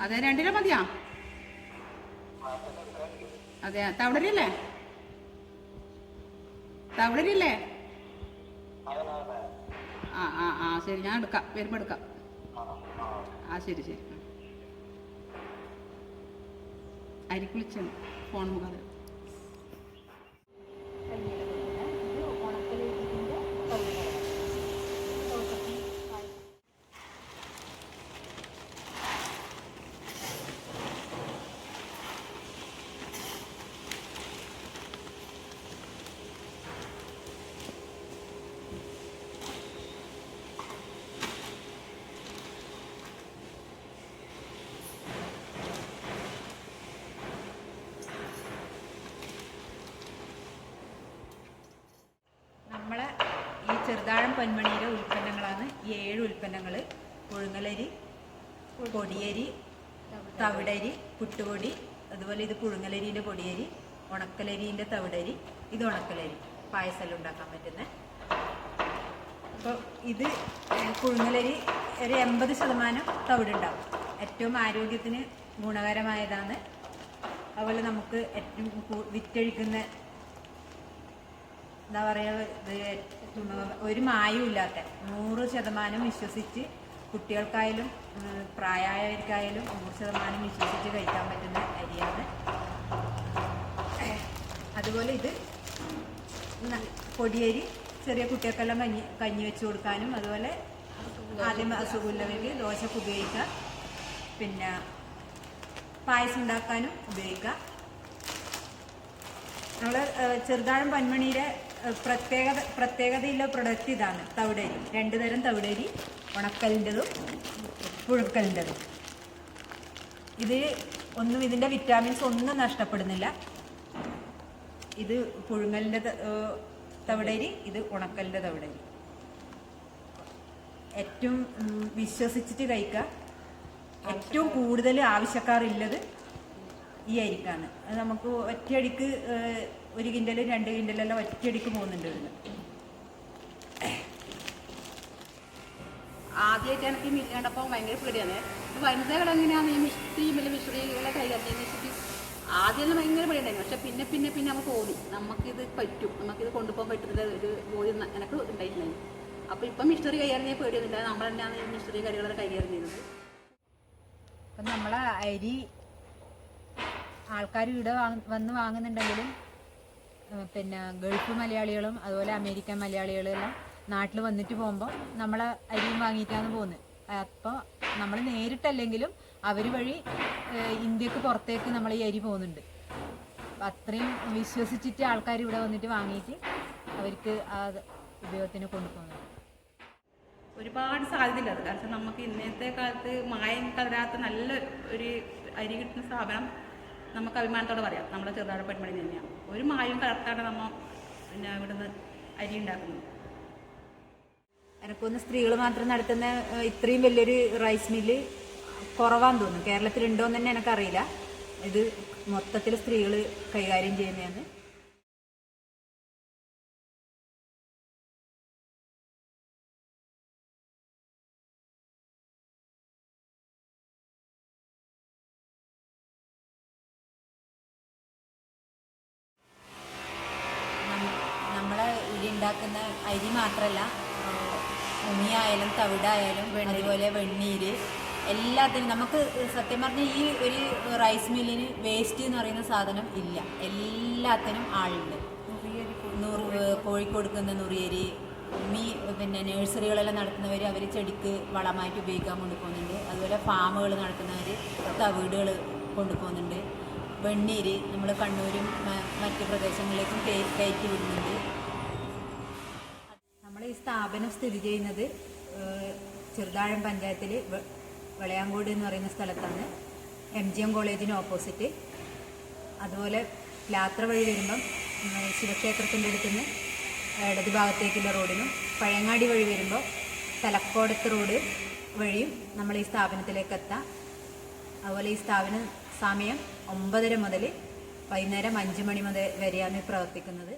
അതെ രണ്ടില മതിയാ? അതെ തവിടരില്ലേ? തവിടരില്ലേ? ആ ആ ആ ശരി ഞാൻ എടുക്കാം വരുമ്പോ എടുക്കാം. ആ ശരി ശരി. അരിക്കുളിച്ചു ഫോൺ മുഖാന്തരം ചെറുതാഴം പൊന്മണിയിലെ ഉൽപ്പന്നങ്ങളാണ് ഏഴ് ഉൽപ്പന്നങ്ങൾ പുഴുങ്ങലരി പൊടിയരി തവിടരി പുട്ടുപൊടി അതുപോലെ ഇത് പുഴുങ്ങലരിന്റെ പൊടിയരി ഉണക്കലരിന്റെ തവിടരി ഇത് ഉണക്കലരി. പായസമെല്ലാം ഉണ്ടാക്കാൻ പറ്റുന്ന? അപ്പോൾ ഇത് പുഴുങ്ങലരി ഒരു എൺപത് ശതമാനം തവിടുണ്ടാവും. ഏറ്റവും ആരോഗ്യത്തിന് ഗുണകരമായതാണ്. അതുപോലെ നമുക്ക് ഏറ്റവും വിറ്റഴിക്കുന്ന എന്താ പറയുക ഇത് ഒരു മായവും ഇല്ലാത്ത നൂറ് ശതമാനം വിശ്വസിച്ച് കുട്ടികൾക്കായാലും പ്രായമായവർക്കായാലും നൂറ് ശതമാനം വിശ്വസിച്ച് കഴിക്കാൻ പറ്റുന്ന അരിയാണ്. അതുപോലെ ഇത് പൊടിയരി ചെറിയ കുട്ടികൾക്കെല്ലാം കഞ്ഞി കഞ്ഞി വെച്ച് കൊടുക്കാനും അതുപോലെ ആദ്യം അസുഖമുള്ളവർക്ക് ദോശക്ക് ഉപയോഗിക്കുക. പിന്നെ പായസം ഉണ്ടാക്കാനും ഉപയോഗിക്കുക. നമ്മൾ ചെറുതാഴം പന്മണിയുടെ പ്രത്യേകത പ്രത്യേകതയുള്ള പ്രൊഡക്റ്റ് ഇതാണ്. തവിടരി. രണ്ട് തരം തവിടരി. ഉണക്കലിന്റെതും പുഴുക്കലിന്റെതും. ഇത് ഒന്നും ഇതിന്റെ വിറ്റാമിൻസ് ഒന്നും നഷ്ടപ്പെടുന്നില്ല. ഇത് പുഴുങ്ങലിന്റെ തവിടേരി ഇത് ഉണക്കലിന്റെ തവിടരി. ഏറ്റവും വിശ്വസിച്ചിട്ട് കഴിക്കുക ഏറ്റവും കൂടുതൽ ആവശ്യക്കാരുള്ളത് ഈ അരിക്കാണ്. നമുക്ക് ഒറ്റയടിക്ക് ഒരു കിൻഡൽ രണ്ട് കിൻഡലെല്ലാം ഒറ്റയടിക്ക് പോകുന്നുണ്ട് ഇതിന് ആദ്യമായിട്ട് എനിക്ക് മില്ല് കണ്ടപ്പോൾ ഭയങ്കര പേടിയാണ് വനിതകൾ എങ്ങനെയാണ് ഈ മിഷ്ടി മില്ല മിശ്രികളെ കൈകാര്യം ചെയ്യുന്നത് ആദ്യം ഭയങ്കര പേടിയുണ്ടായിരുന്നു. പക്ഷെ പിന്നെ പിന്നെ പിന്നെ നമുക്ക് തോന്നി. നമുക്കിത് പറ്റും. നമുക്കിത് കൊണ്ടുപോകാൻ പറ്റുന്ന ഒരു ബോധ്യം എനിക്ക് ഉണ്ടായിട്ടുണ്ടായിരുന്നു അപ്പോൾ ഇപ്പം മിസ്റ്ററി കൈകാര്യം പേടിയൊന്നുമില്ല. നമ്മൾ തന്നെയാണ് ഈ മിസ്റ്ററി കറികളൊക്കെ കൈകാര്യം ചെയ്യുന്നത്. അപ്പം നമ്മളെ അരി ആൾക്കാർ ഇവിടെ വന്ന് വാങ്ങുന്നുണ്ടെങ്കിലും പിന്നെ ഗൾഫ് മലയാളികളും അതുപോലെ അമേരിക്കൻ മലയാളികളും എല്ലാം നാട്ടിൽ വന്നിട്ട് പോകുമ്പോൾ നമ്മൾ അരിയും വാങ്ങിയിട്ടാണ് പോകുന്നത് അപ്പോൾ നമ്മൾ നേരിട്ടല്ലെങ്കിലും അവർ വഴി ഇന്ത്യയ്ക്ക് പുറത്തേക്ക് നമ്മൾ ഈ അരി പോകുന്നുണ്ട്. അപ്പം അത്രയും വിശ്വസിച്ചിട്ട് ആൾക്കാർ ഇവിടെ വന്നിട്ട് വാങ്ങിയിട്ട് അവർക്ക് ആ ഉപയോഗത്തിന് കൊണ്ടുപോകുന്നുണ്ട്. ഒരുപാട് സാധ്യതയില്ല കാരണം നമുക്ക് ഇന്നത്തെ കാലത്ത് മായം കലരാത്ത നല്ല ഒരു അരി കിട്ടുന്ന സ്ഥാപനം നമുക്ക് അഭിമാനത്തോടെ പറയാം. നമ്മുടെ ചെറുതാഴ പെൺമണി തന്നെയാണ് ഒരു മായം കലർത്താണ്ട് നമ്മൾ പിന്നെ ഇവിടുന്ന് അരി ഉണ്ടാക്കുന്നത് എനക്കൊന്ന് സ്ത്രീകൾ മാത്രം നടത്തുന്ന ഇത്രയും വലിയൊരു റൈസ് മില്ല് കുറവാന്ന് തോന്നുന്നു. കേരളത്തിലുണ്ടോയെന്ന് തന്നെ എനിക്കറിയില്ല. ഇത് മൊത്തത്തിൽ സ്ത്രീകൾ കൈകാര്യം ചെയ്യുന്നതാണ്. ഉണ്ടാക്കുന്ന അരി മാത്രമല്ല ഉണിയായാലും തവിടായാലും അതുപോലെ വെണ്ണീര്. എല്ലാത്തിനും നമുക്ക് സത്യം പറഞ്ഞാൽ ഈ ഒരു റൈസ് മില്ലിന് വേസ്റ്റ് എന്ന് പറയുന്ന സാധനം ഇല്ല. എല്ലാത്തിനും ആളുണ്ട്. നൂറ് കോഴിക്കൊടുക്കുന്ന നുറിയരി ഉമി പിന്നെ നഴ്സറികളെല്ലാം നടത്തുന്നവർ അവർ ചെടിക്ക് വളമായിട്ട് ഉപയോഗിക്കാൻ കൊണ്ടുപോകുന്നുണ്ട്. അതുപോലെ ഫാമുകൾ നടത്തുന്നവർ തവിടുകൾ കൊണ്ടുപോകുന്നുണ്ട്. വെണ്ണീര് നമ്മൾ കണ്ണൂരും മറ്റു പ്രദേശങ്ങളിലേക്കും കയറ്റി വിടുന്നുണ്ട്. സ്ഥാപനം സ്ഥിതി ചെയ്യുന്നത് ചെറുതാഴം പഞ്ചായത്തിൽ വെളയാങ്കോട് എന്ന് പറയുന്ന സ്ഥലത്താണ്. എം ജി എം കോളേജിന് ഓപ്പോസിറ്റ്. അതുപോലെ യാത്ര വഴി വരുമ്പം ശിവക്ഷേത്രത്തിന്റെ അടുത്തുനിന്ന് ഇടത് ഭാഗത്തേക്കുള്ള റോഡിനും പഴയങ്ങാടി വഴി വരുമ്പോൾ തലക്കോടത്ത് റോഡ് വഴിയും നമ്മൾ ഈ സ്ഥാപനത്തിലേക്ക് എത്താം. അതുപോലെ ഈ സ്ഥാപനം സമയം ഒമ്പതര മുതൽ വൈകുന്നേരം അഞ്ച് മണി മുതൽ വരെയാണ് പ്രവർത്തിക്കുന്നത്.